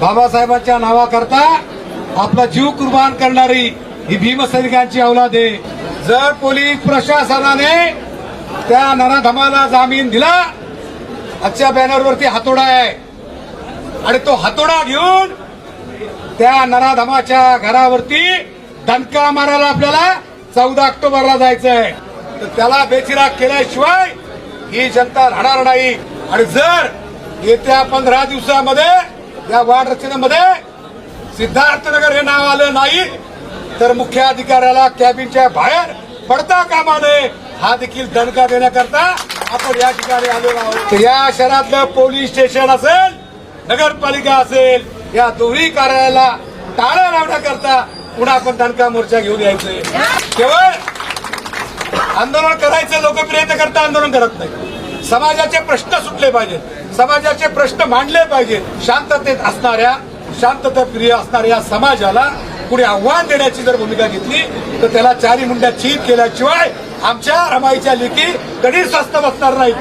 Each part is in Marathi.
बाबासाहेबांच्या नावाकरता आपला जीव कुर्बान करणारी ही भीमसैनिकांची औलाद आहे. जर पोलीस प्रशासनाने त्या नराधमाला जामीन दिला आजच्या बॅनरवरती हातोडा आहे. आणि तो हातोडा घेऊन त्या नराधमाच्या घरावरती दणका मारायला आपल्याला चौदा ऑक्टोबरला जायचंय. तर त्याला बेचिराग केल्याशिवाय ही जनता राहणार नाही आणि जर येत्या पंधरा दिवसामध्ये या वाढ रचनेमध्ये सिद्धार्थनगर हे नाव आलं नाही तर मुख्य अधिकाऱ्याला कॅबिनच्या बाहेर पडता कामा नये हा देखील दणका देण्याकरता आपण या ठिकाणी आलेलो आहोत. या शहरातलं पोलीस स्टेशन असेल नगरपालिका असेल या दोन्ही कार्यालयाला टाळं लावण्याकरता पुन्हा आपण दणका मोर्चा घेऊन यायचंय. केवळ आंदोलन करायचं लोकप्रियते करता आंदोलन करत नाही. समाजाचे प्रश्न सुटले पाहिजेत. समाजाचे प्रश्न मांडले पाहिजेत. शांततेत असणाऱ्या शांतताप्रिय असणाऱ्या समाजाला कुणी आव्हान देण्याची जर भूमिका घेतली तर त्याला चारी मुंड्या चीत केल्याशिवाय आमच्या रमाईच्या लेखी कधी स्वस्त बसणार नाही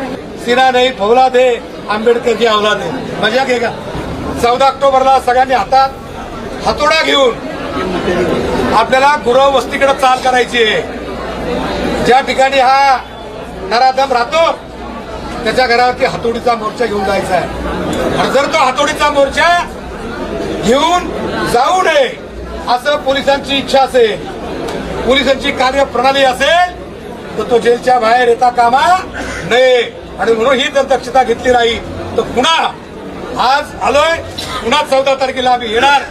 सिना नाही फौला दे आंबेडकरची अवला दे. मजा घे का? चौदा ऑक्टोबरला सगळ्यांनी हातात हातोडा घेऊन आपल्याला गुरव वस्तीकडे चाल करायची आहे. ज्या ठिकाणी हा नराधम राहतो त्याच्या घरावरती हातोडीचा मोर्चा घेऊन जायचा आहे. आणि जर तो हातोडीचा मोर्चा घेऊन जाऊ नये असं पोलिसांची इच्छा असेल पोलिसांची कार्यप्रणाली असेल तर तो जेलच्या बाहेर येता कामा नये. आणि म्हणून ही जर दक्षता घेतली नाही तर पुन्हा आज आलोय पुन्हा चौदा तारखेला आम्ही येणार.